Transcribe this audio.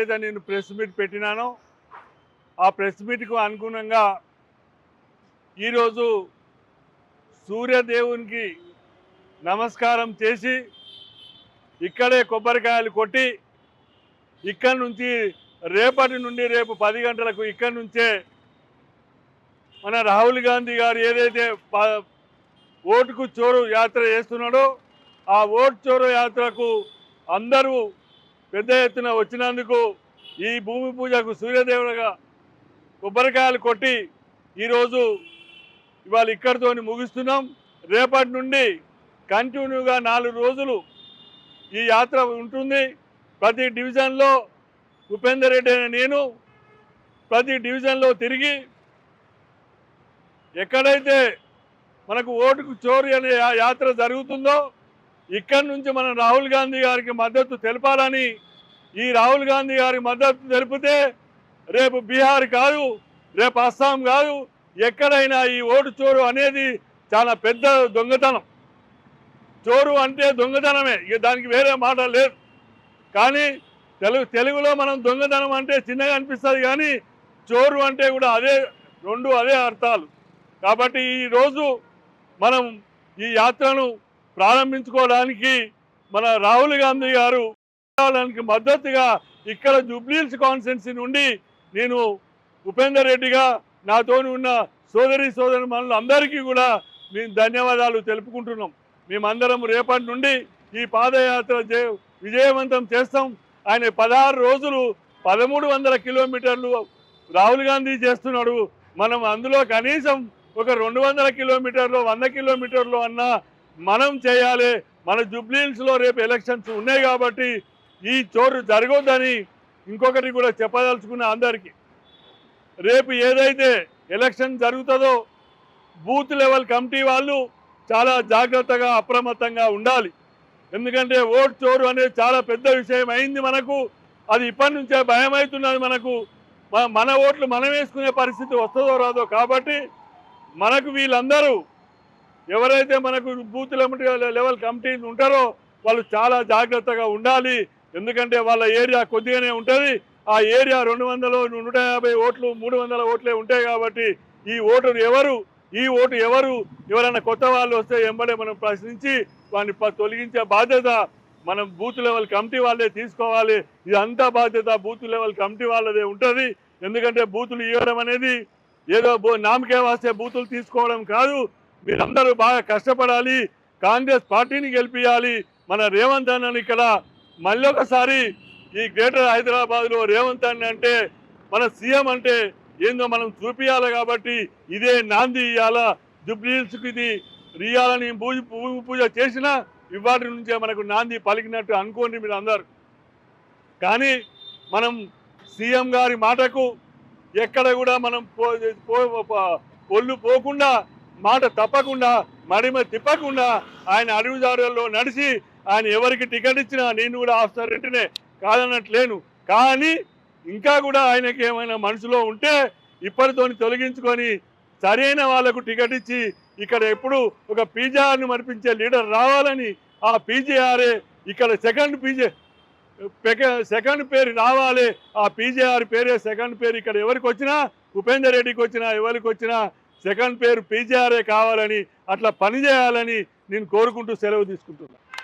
ఏదైతే నేను press meet పెట్టినానో. ఆ ప్రెస్ మీట్కు అనుగుణంగా ఈరోజు సూర్యదేవునికి నమస్కారం చేసి ఇక్కడే కొబ్బరికాయలు కొట్టి ఇక్కడి నుంచి రేపటి నుండి రేపు పది గంటలకు ఇక్కడి నుంచే మన రాహుల్ గాంధీ గారు ఏదైతే ఓటుకు చోరు యాత్ర చేస్తున్నాడో ఆ ఓటు చోరు యాత్రకు అందరూ పెద్ద ఎత్తున వచ్చినందుకు ఈ భూమి పూజకు సూర్యదేవుడుగా కొబ్బరికాయలు కొట్టి ఈరోజు ఇవాళ ఇక్కడితో ముగిస్తున్నాం. రేపటి నుండి కంటిన్యూగా నాలుగు రోజులు ఈ యాత్ర ఉంటుంది. ప్రతి డివిజన్లో ఉపేందర్ రెడ్డి అనే నేను ప్రతి డివిజన్లో తిరిగి ఎక్కడైతే మనకు ఓటుకు చోరీ అనే యాత్ర జరుగుతుందో ఇక్కడి నుంచి మనం రాహుల్ గాంధీ గారికి మద్దతు తెలపాలని ఈ రాహుల్ గాంధీ గారికి మద్దతు తెలిపితే రేపు బీహార్ కాదు రేపు అస్సాం కాదు ఎక్కడైనా ఈ ఓటు చోరు అనేది చాలా పెద్ద దొంగతనం. చోరు అంటే దొంగతనమే ఇక దానికి వేరే మాట లేదు. కానీ తెలుగు తెలుగులో మనం దొంగతనం అంటే చిన్నగా అనిపిస్తుంది కానీ చోరు అంటే కూడా అదే రెండు అదే అర్థాలు. కాబట్టి ఈరోజు మనం ఈ యాత్రను ప్రారంభించుకోవడానికి మన రాహుల్ గాంధీ గారు కావడానికి మద్దతుగా ఇక్కడ జూబ్లీల్స్ కాన్స్టెన్సీ నుండి నేను ఉపేందర్ రెడ్డిగా నాతోని ఉన్న సోదరి సోదరి మనులు అందరికీ కూడా మేము ధన్యవాదాలు తెలుపుకుంటున్నాం. మేమందరం రేపటి నుండి ఈ పాదయాత్ర విజయవంతం చేస్తాం. ఆయన పదహారు రోజులు పదమూడు వందల కిలోమీటర్లు రాహుల్ గాంధీ చేస్తున్నాడు. మనం అందులో కనీసం ఒక రెండు వందల కిలోమీటర్లు వంద కిలోమీటర్లు అన్నా మనం చేయాలి. మన జూబ్లీహిల్స్లో రేపు ఎలక్షన్స్ ఉన్నాయి కాబట్టి ఈ చోరు జరగొద్దని ఇంకొకటి కూడా చెప్పదలుచుకున్న అందరికీ. రేపు ఏదైతే ఎలక్షన్ జరుగుతుందో బూత్ లెవెల్ కమిటీ వాళ్ళు చాలా జాగ్రత్తగా అప్రమత్తంగా ఉండాలి. ఎందుకంటే ఓట్ చోరు అనేది చాలా పెద్ద విషయం అయింది మనకు. అది ఇప్పటి నుంచే భయం అవుతున్నది మనకు మన ఓట్లు మనం వేసుకునే పరిస్థితి వస్తుందో రాదో కాబట్టి మనకు వీళ్ళందరూ ఎవరైతే మనకు బూత్ లెవెల్ లెవెల్ కమిటీలు ఉంటారో వాళ్ళు చాలా జాగ్రత్తగా ఉండాలి. ఎందుకంటే వాళ్ళ ఏరియా కొద్దిగానే ఉంటుంది. ఆ ఏరియా రెండు వందలు నూట యాభై ఓట్లు మూడు వందల ఓట్లే ఉంటాయి కాబట్టి ఈ ఓటు ఎవరు ఈ ఓటు ఎవరు ఎవరైనా కొత్త వాళ్ళు వస్తే ఎంబడే మనం ప్రశ్నించి వాడిని తొలగించే బాధ్యత మనం బూత్ లెవెల్ కమిటీ వాళ్ళే తీసుకోవాలి. ఇదంతా బాధ్యత బూత్ లెవెల్ కమిటీ వాళ్ళదే ఉంటుంది. ఎందుకంటే బూతులు ఇవ్వడం అనేది ఏదో బో నామకే వాస్తే బూతులు తీసుకోవడం కాదు. మీరందరూ బాగా కష్టపడాలి కాంగ్రెస్ పార్టీని గెలిపించాలి మన రేవంత్ అన్నని ఇక్కడ మళ్ళీ ఒకసారి ఈ గ్రేటర్ హైదరాబాద్లో రేవంత్ అన్న అంటే మన సీఎం అంటే ఏందో మనం చూపియాలి కాబట్టి ఇదే నాంది ఇయ్యాల జుబ్లీహిల్స్కి ఇది రియాలని పూజ భూమి పూజ చేసినా ఇవాటి నుంచే మనకు నాంది పలికినట్టు అనుకోండి మీరు అందరు కానీ మనం సీఎం గారి మాటకు ఎక్కడ కూడా మనం పో పో- పోకుండా మాట తప్పకుండా మడిమ తిప్పకుండా ఆయన అడుగుదారుల్లో నడిచి ఆయన ఎవరికి టికెట్ ఇచ్చినా నేను కూడా ఆఫ్టర్ వెంటనే కాదన్నట్లేను కానీ ఇంకా కూడా ఆయనకి ఏమైనా మనసులో ఉంటే ఇప్పటితోని తొలగించుకొని సరైన వాళ్ళకు టికెట్ ఇచ్చి ఇక్కడ ఎప్పుడు ఒక పీజీఆర్ని మరిపించే లీడర్ రావాలని ఆ పీజీఆర్ఏ ఇక్కడ సెకండ్ పీజే సెకండ్ పేరు రావాలి. ఆ పీజేఆర్ పేరే సెకండ్ పేరు ఇక్కడ ఎవరికి వచ్చినా ఉపేందర్ రెడ్డికి వచ్చినా ఎవరికి వచ్చినా సెకండ్ పేరు పీజీఆర్ఏ కావాలని అట్లా పని చేయాలని నేను కోరుకుంటూ సెలవు తీసుకుంటున్నాను